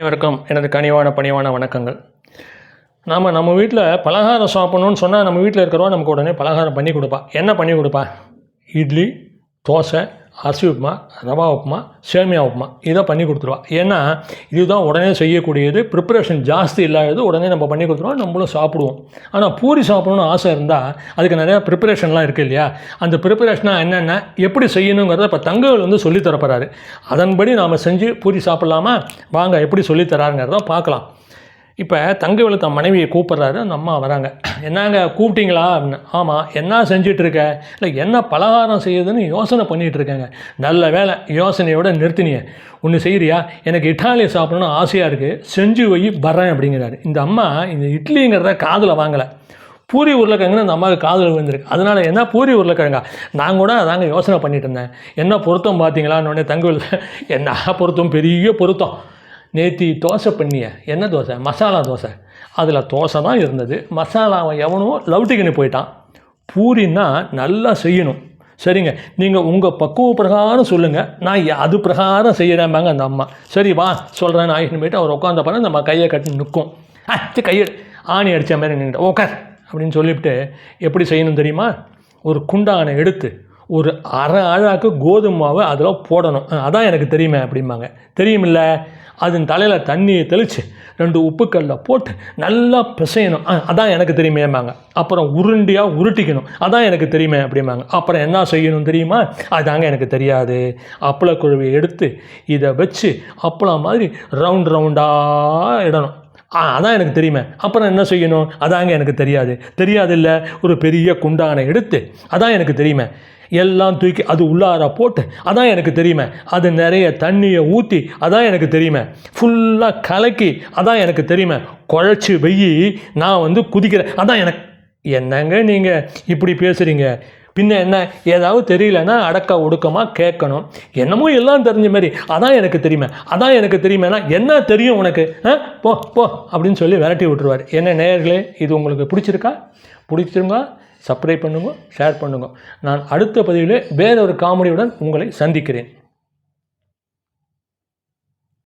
அனைவருக்கும் எனது கனிவான பணிவான வணக்கங்கள். நாம் நம்ம வீட்டில் பலகாரம் சாப்பிட்ணுன்னு சொன்னால் நம்ம வீட்டில் இருக்கிறவா நமக்கு உடனே பலகாரம் பண்ணி கொடுப்பா. என்ன பண்ணி கொடுப்பா? இட்லி தோசை அரிசி உப்புமா ரவா உப்புமா சேமியா உப்புமா இதை பண்ணி கொடுத்துருவா. ஏன்னா இதுதான் உடனே செய்யக்கூடியது. ப்ரிப்பரேஷன் ஜாஸ்தி இல்லாதது உடனே நம்ம பண்ணி கொடுத்துருவோம் நம்மளும் சாப்பிடுவோம். ஆனால் பூரி சாப்பிடணும்னு ஆசை இருந்தால் அதுக்கு நிறையா ப்ரிப்பரேஷன்லாம் இருக்குது இல்லையா? அந்த ப்ரிப்பரேஷனாக என்னென்ன எப்படி செய்யணுங்கிறத இப்போ தங்கவேல் வந்து சொல்லித்தரப்படறார் அதன்படி நாம் செஞ்சு பூரி சாப்பிட்லாமா? வாங்க எப்படி சொல்லித்தராங்கிறத பார்க்கலாம். இப்போ தங்கவேலு தன் மனைவியை கூப்பிட்றாரு அந்த அம்மா வராங்க. என்னங்க கூப்பிட்டீங்களா? அப்படின்னு. ஆமாம் என்ன செஞ்சிட்ருக்க இல்லை என்ன பலகாரம் செய்யுதுன்னு யோசனை பண்ணிகிட்டு இருக்கேங்க. நல்ல வேலை யோசனையோட நிறுத்தினிய. ஒன்று செய்கிறியா எனக்கு இட்டாலி சாப்பிடணும்னு ஆசையாக இருக்குது செஞ்சு வை வரேன் அப்படிங்கிறாரு. இந்த அம்மா இந்த இட்லிங்கிறத காதில் வாங்கலை. பூரி உருளைக்கிழங்குன்னு அந்த அம்மாவுக்கு காதில் விழுந்திருக்கு. அதனால் என்ன பூரி உருளைக்கிழங்கா? நான் கூட அதாங்க யோசனை பண்ணிட்டு இருந்தேன். என்ன பொருத்தம் பார்த்தீங்களான்னு உடனே தங்கவேல் என்ன பொருத்தம்? பெரிய பொருத்தம். நேத்தி தோசை பண்ணிய என்ன தோசை? மசாலா தோசை. அதில் தோசை தான் இருந்தது. மசாலாவை எவனோ லவுட்டிக்கின்னு போயிட்டான். பூரின்னா நல்லா செய்யணும். சரிங்க. நீங்கள் உங்கள் பக்குவ பிரகாரம் சொல்லுங்கள் நான் அது பிரகாரம் செய்கிறேன்பாங்க அந்த அம்மா. சரி வா சொல்கிறேன் ஆயிட்டு போயிட்டு அவர் உட்காந்த பாருங்க நம்ம கையை கட்டி நிற்கும். அச்சு கையை ஆணி அடித்த மாதிரி நின்று உட்கார் அப்படின்னு சொல்லிவிட்டு எப்படி செய்யணும் தெரியுமா? ஒரு குண்டானை எடுத்து ஒரு அரை அழாக்கு கோதுமை மாவை அதில் போடணும். அதான் எனக்கு தெரியுமே அப்படிம்பாங்க. தெரியுமில்ல? அதன் தலையில் தண்ணியை தெளித்து ரெண்டு உப்புக்கல்ல போட்டு நல்லா பிசையணும். அதான் எனக்கு தெரியுமேம்பாங்க. அப்புறம் உருண்டியாக உருட்டிக்கணும். அதான் எனக்கு தெரியுமே அப்படிம்பாங்க. அப்புறம் என்ன செய்யணும் தெரியுமா? அதாங்க எனக்கு தெரியாது. அப்பளக்குழுவை எடுத்து இதை வச்சு அப்பளம் மாதிரி ரவுண்ட் ரவுண்டாக இடணும். அதான் எனக்கு தெரியுமே. அப்புறம் என்ன செய்யணும்? அதாங்க எனக்கு தெரியாது. தெரியாது இல்லை ஒரு பெரிய குண்டானை எடுத்து அதான் எனக்கு தெரியுமே. எல்லாம் தூக்கி அது உள்ளார போட்டு அதான் எனக்கு தெரியுமே. அது நிறைய தண்ணியை ஊற்றி அதான் எனக்கு தெரியுமே. ஃபுல்லாக கலக்கி அதான் எனக்கு தெரியுமே. குழச்சி வெயி நான் வந்து குதிக்கிறேன். அதான் எனக்கு என்னங்க நீங்கள் இப்படி பேசுகிறீங்க பின்ன என்ன ஏதாவது தெரியலன்னா அடக்க ஒடுக்கமாக கேட்கணும். என்னமோ எல்லாம் தெரிஞ்ச மாதிரி அதான் எனக்கு தெரியுமே. அதான் எனக்கு தெரியுமேனா என்ன தெரியும் உனக்கு? ஆ போ போ அப்படின்னு சொல்லி விரட்டி விட்டுருவார். என்ன நேயர்களே இது உங்களுக்கு பிடிச்சிருக்கா? பிடிச்சிருங்க சப்ஸ்கிரைப் பண்ணுங்க ஷேர் பண்ணுங்க. நான் அடுத்த பதிவிலே வேறொரு காமெடியுடன் உங்களை சந்திக்கிறேன்.